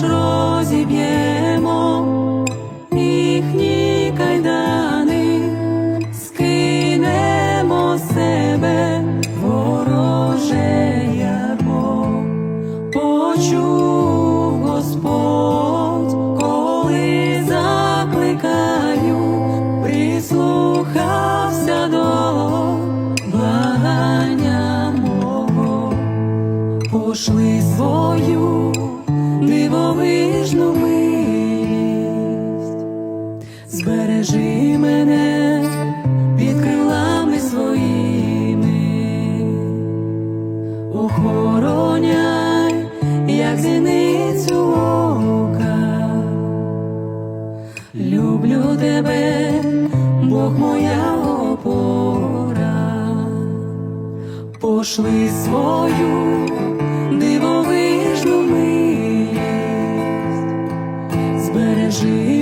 ж розіб'ємо їхні кайдани, скинемо себе вороже ярмо, почув Господь, коли закликаю, прислухався до благання мого, пошли свою дивовижну милість, збережи мене під крилами своїми, охороняй, як зіницю ока, люблю тебе, Бог моя опора, пошли свою дивовижну милість. hoje.